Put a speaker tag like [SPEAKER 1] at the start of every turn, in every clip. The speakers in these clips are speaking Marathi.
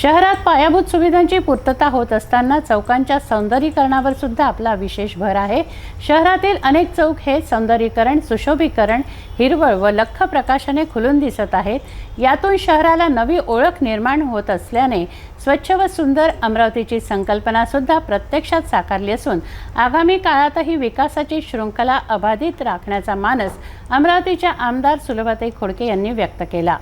[SPEAKER 1] शहरात पायाभूत सुविधांची पूर्तता होत असताना चौकांच्या सौंदर्यीकरणावर सुद्धा आपला विशेष भर आहे. शहरातील अनेक चौक हे सौंदर्यीकरण सुशोभीकरण हिरवळ व लख्ख प्रकाशाने खुलून दिसत आहेत. यातून शहराला नवी ओळख निर्माण होत असल्याने स्वच्छ व सुंदर अमरावतीची संकल्पना सुद्धा प्रत्यक्षात साकारली असून आगामी काळातही विकासाची शृंखला अबाधित राखण्याचा मानस अमरावतीच्या आमदार सुलभाताई खोडके यांनी व्यक्त केला.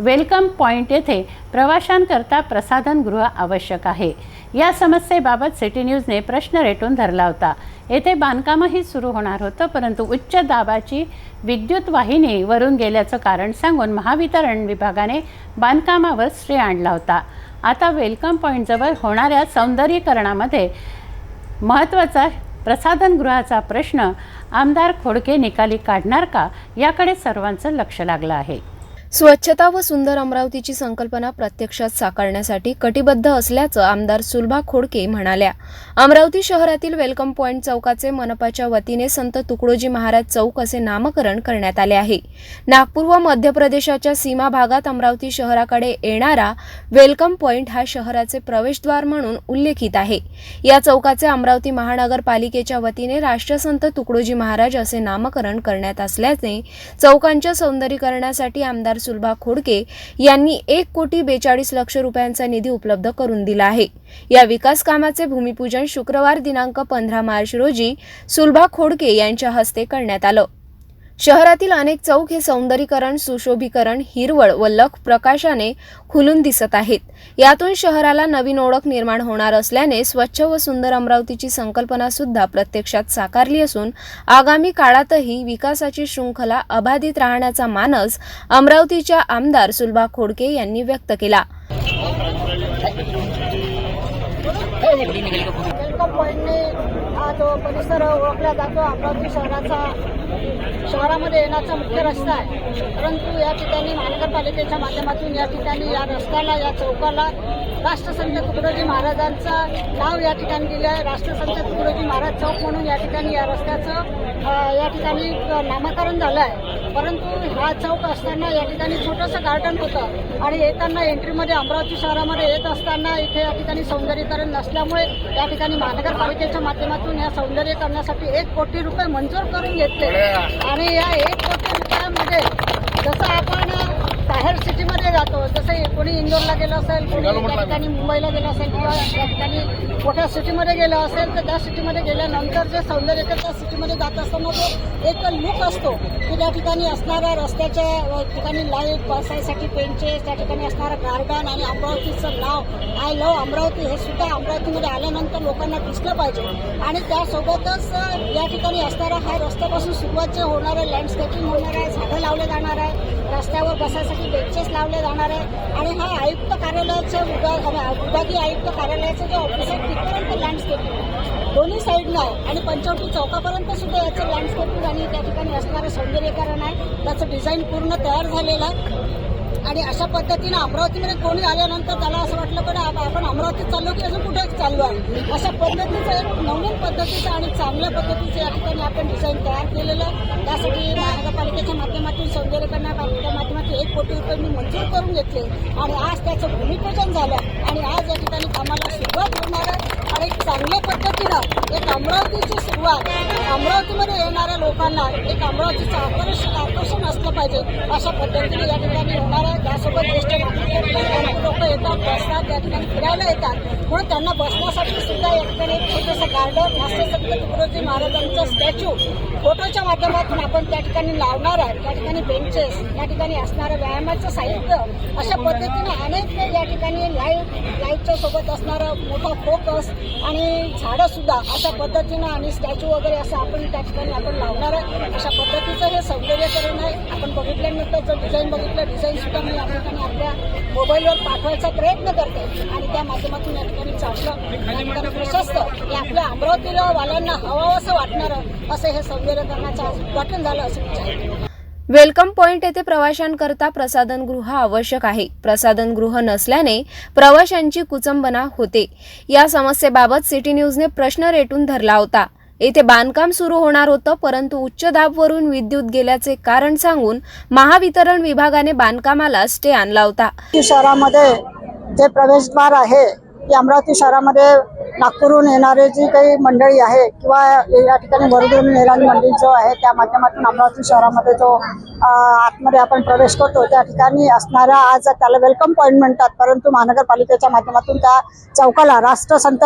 [SPEAKER 1] वेलकम पॉईंट येथे प्रवाशांकरता प्रसाधनगृह आवश्यक आहे. या समस्येबाबत सिटी न्यूजने प्रश्न रेटून धरला होता. येथे बांधकामही सुरू होणार होतं परंतु उच्च दाबाची विद्युत वाहिनी वरून गेल्याचं कारण सांगून महावितरण विभागाने बांधकामावर स्टे आणला होता. आता वेलकम पॉईंटजवळ होणाऱ्या सौंदर्यीकरणामध्ये महत्त्वाचा प्रसाधनगृहाचा प्रश्न आमदार खोडके निकाली काढणार का याकडे सर्वांचं लक्ष लागलं आहे.
[SPEAKER 2] स्वच्छता व सुंदर अमरावतीची संकल्पना प्रत्यक्षात साकारण्यासाठी कटिबद्ध असल्याचं आमदार सुलभा खोडके म्हणाल्या. अमरावती शहरातील वेलकम पॉईंट चौकाचे मनपाच्या वतीने संत तुकडोजी महाराज चौक असे नामकरण करण्यात आले आहे. नागपूर व मध्य प्रदेशाच्या सीमा भागात अमरावती शहराकडे येणारा वेलकम पॉईंट हा शहराचे प्रवेशद्वार म्हणून उल्लेखित आहे. या चौकाचे अमरावती महानगरपालिकेच्या वतीने राष्ट्रसंत तुकडोजी महाराज असे नामकरण करण्यात असल्याने चौकांच्या सौंदर्यीकरणासाठी आमदार सुलभा खोडके यांनी एक कोटी बेचाळीस लक्ष रुपयांचा निधी उपलब्ध करून दिला आहे. या विकास कामाचे भूमिपूजन शुक्रवार दिनांक पंधरा मार्च रोजी सुलभा खोडके यांच्या हस्ते करण्यात आलं. शहरातील अनेक चौक हे सौंदर्यीकरण सुशोभीकरण हिरवळ व लख प्रकाशाने खुलून दिसत आहेत. यातून शहराला नवीन ओळख निर्माण होणार असल्याने स्वच्छ व सुंदर अमरावतीची संकल्पना सुद्धा प्रत्यक्षात साकारली असून आगामी काळातही विकासाची शृंखला अबाधित राहण्याचा मानस अमरावतीच्या आमदार सुलभा खोडके यांनी व्यक्त केला.
[SPEAKER 3] तो परिसर ओळखला जातो. अमरावती शहराचा शहरामध्ये येण्याचा मुख्य रस्ता आहे. परंतु या ठिकाणी महानगरपालिकेच्या माध्यमातून या ठिकाणी या रस्त्याला या चौकाला राष्ट्रसंत तुकडोजी महाराजांचं नाव या ठिकाणी दिलं आहे. राष्ट्रसंत तुकडोजी महाराज चौक म्हणून या ठिकाणी या रस्त्याचं या ठिकाणी नामकरण झालं आहे. परंतु हा चौक असताना या ठिकाणी छोटंसं गार्डन होतं. आणि येताना एंट्रीमध्ये अमरावती शहरामध्ये येत असताना इथे या ठिकाणी सौंदर्यीकरण नसल्यामुळे या ठिकाणी महानगरपालिकेच्या माध्यमातून या सौंदर्यीकरणासाठी एक कोटी रुपये मंजूर करून घेतले. आणि या एक कोटी रुपयामध्ये जसं आपण बाहेर सिटीमध्ये जातो. जसं कोणी इंदोरला गेलं असेल कोणी त्या ठिकाणी मुंबईला गेलं असेल किंवा त्या ठिकाणी मोठ्या सिटीमध्ये गेलं असेल तर त्या सिटीमध्ये गेल्यानंतर जे सौंदर्यकर त्या सिटीमध्ये जात असताना तो एक लुक असतो की त्या ठिकाणी असणाऱ्या रस्त्याच्या ठिकाणी लाइट बसायसाठी बेंचेस त्या ठिकाणी असणारं गार्डन आणि अमरावतीचं नाव आय लव अमरावती हे सुद्धा अमरावतीमध्ये आल्यानंतर लोकांना दिसलं पाहिजे. आणि त्यासोबतच या ठिकाणी असणारा हा रस्त्यापासून सुरुवात जे होणार आहे लँडस्केपिंग होणार आहे झाडं लावले जाणार आहे रस्त्यावर बसायसाठी बेंचेस लावले जाणार आहे. आणि हा आयुक्त कार्यालयाचं विभाग विभागीय आयुक्त कार्यालयाचं जे ऑफिस आहे तिथपर्यंत लँडस्केपिंग दोन्ही साईडनं आहे आणि पंचवटी चौकापर्यंत सुद्धा याचं लँडस्केपिंग आणि त्या ठिकाणी असणारं सौंदर्यकरण आहे. त्याचं डिझाईन पूर्ण तयार झालेलं आहे. आणि अशा पद्धतीनं अमरावतीमध्ये कोणी आल्यानंतर त्याला असं वाटलं पण आपण अमरावतीत चाललो की अजून कुठे चाललो आहे? अशा पद्धतीचं एक नवीन पद्धतीचं आणि चांगल्या पद्धतीचं या ठिकाणी आपण डिझाईन तयार केलेलं आहे. त्यासाठी महानगरपालिकेच्या माध्यमातून सौंदर्यीकरणाच्या माध्यमातून एक कोटी रुपये मी मंजूर करून घेतले. आणि आज त्याचं भूमिपूजन झालं. आणि आज या ठिकाणी कामाला सुरुवात होणार आहे. आणि चांगल्या पद्धतीनं एक अमरावतीची सुरुवात अमरावतीमध्ये येणाऱ्या लोकांना एक अमरावतीचं आकर्षण आकर्षण असलं पाहिजे अशा पद्धतीने या ठिकाणी होणार आहे. त्यासोबत ज्येष्ठ नागरिक लोक येतात बसतात त्या ठिकाणी फिरायला येतात. म्हणून त्यांना बसण्यासाठी सुद्धा या ठिकाणी एक छोटंसं गार्डन राष्ट्रसंत तुकडोजी महाराजांचं स्टॅच्यू फोटोच्या माध्यमातून आपण त्या ठिकाणी लावणार आहे. त्या ठिकाणी बेंचेस या ठिकाणी असणारं व्यायामाचं साहित्य अशा पद्धतीने अनेक या ठिकाणी लाइट लाईटच्या सोबत असणारं मोठा फोकस आणि झाडं सुद्धा अशा पद्धतीनं आणि स्टॅच्यू वगैरे असं आपण त्या ठिकाणी आपण लावणार आहे. अशा पद्धतीचं हे सौंदर्यकरण आहे. आपण बघितल्यानंतर जर डिझाईन बघितलं डिझाईनसुद्धा मी या ठिकाणी आपल्या मोबाईलवर पाठवायचा प्रयत्न करते. आणि त्या माध्यमातून या ठिकाणी चांगलं प्रशस्त हे आपल्या अमरावतीला वाल्यांना हवावं असं वाटणारं असं हे सौंदर्यकरणाचं उद्घाटन झालं असं विचार
[SPEAKER 2] वेलकम पॉइंट येथे प्रवाशांकरता प्रसाधनगृह आवश्यक आहे. प्रसाधनगृह नसल्याने प्रवाशांची कुचंबना होते. या समस्येबाबत सिटी न्यूजने प्रश्न रेटून धरला होता. येथे बांधकाम सुरू होणार होतं परंतु उच्च दाबवरून विद्युत गेल्याचे कारण सांगून महावितरण विभागाने बांधकामाला स्टे आणला होता.
[SPEAKER 3] शहरामध्ये जे प्रवेशद्वार आहे की अमरावती शहरामध्ये नागपूरहून येणारे जी काही मंडळी आहे किंवा या ठिकाणी वरदून येणारी मंडळी जो आहे त्या माध्यमातून अमरावती शहरामध्ये जो आतमध्ये आपण प्रवेश करतो त्या ठिकाणी असणाऱ्या आज त्याला वेलकम पॉईंट म्हणतात. परंतु महानगरपालिकेच्या माध्यमातून त्या चौकाला राष्ट्रसंत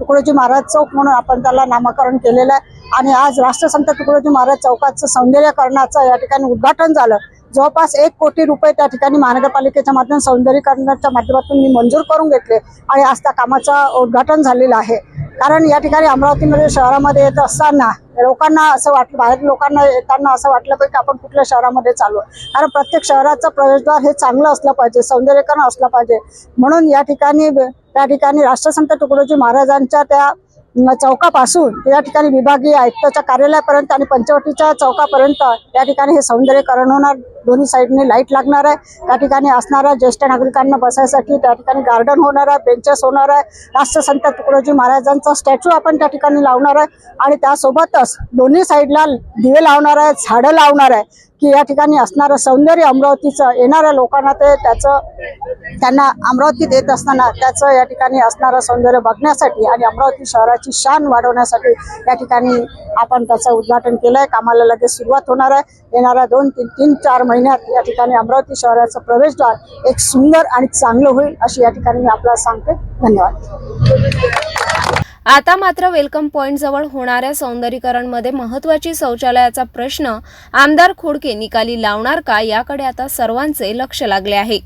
[SPEAKER 3] तुकडोजी महाराज चौक म्हणून आपण त्याला नामकरण केलेलं आहे. आणि आज राष्ट्रसंत तुकडोजी महाराज चौकाचं सौंदर्यकरणाचं या ठिकाणी उद्घाटन झालं. जवळपास एक कोटी रुपये त्या ठिकाणी महानगरपालिकेच्या माध्यमातून सौंदर्यीकरणाच्या माध्यमातून मी मंजूर करून घेतले आणि आज त्या कामाचं उद्घाटन झालेलं आहे कारण या ठिकाणी अमरावतीमध्ये शहरामध्ये येत असताना लोकांना असं वाटलं बाहेर लोकांना येताना असं वाटलं पाहिजे की आपण कुठल्या शहरामध्ये चालू आहे. कारण प्रत्येक शहराचं प्रवेशद्वार हे चांगलं असलं पाहिजे सौंदर्यीकरण असलं पाहिजे म्हणून या ठिकाणी त्या ठिकाणी राष्ट्रसंत तुकडोजी महाराजांच्या त्या चौकापासून या ठिकाणी विभागीय आयुक्ताच्या कार्यालयापर्यंत आणि पंचवटीच्या चौकापर्यंत या ठिकाणी हे सौंदर्यकरण होणार. दोन्ही साईडने लाइट लागणार आहे. त्या ठिकाणी असणाऱ्या ज्येष्ठ नागरिकांना बसायसाठी त्या ठिकाणी गार्डन होणार आहे बेंचेस होणार आहे. राष्ट्रसंत तुकडोजी महाराजांचा स्टॅच्यू आपण त्या ठिकाणी लावणार आहे. आणि त्यासोबतच दोन्ही साईडला दिवे लावणार आहे झाडं लावणार आहे की या ठिकाणी असणारं सौंदर्य अमरावतीचं येणाऱ्या लोकांना ते त्याचं त्यांना अमरावतीत येत असताना त्याचं या ठिकाणी असणारं सौंदर्य बघण्यासाठी आणि अमरावती शहराची शान वाढवण्यासाठी या ठिकाणी आपण त्याचं उद्घाटन केलं आहे कामाला लगेच सुरुवात होणार आहे. येणाऱ्या दोन तीन तीन चार महिन्यात या ठिकाणी अमरावती शहराचं प्रवेशद्वार एक सुंदर आणि चांगलं होईल अशी या ठिकाणी मी आपल्याला सांगते. धन्यवाद.
[SPEAKER 2] आता मात्र वेलकम पॉइंट जवळ होणाऱ्या सौंदर्यीकरणमध्ये महत्वाची शौचालयाचा प्रश्न आमदार खोडके निकाली लावणार का याकडे आता सर्वांचे लक्ष लागले आहे.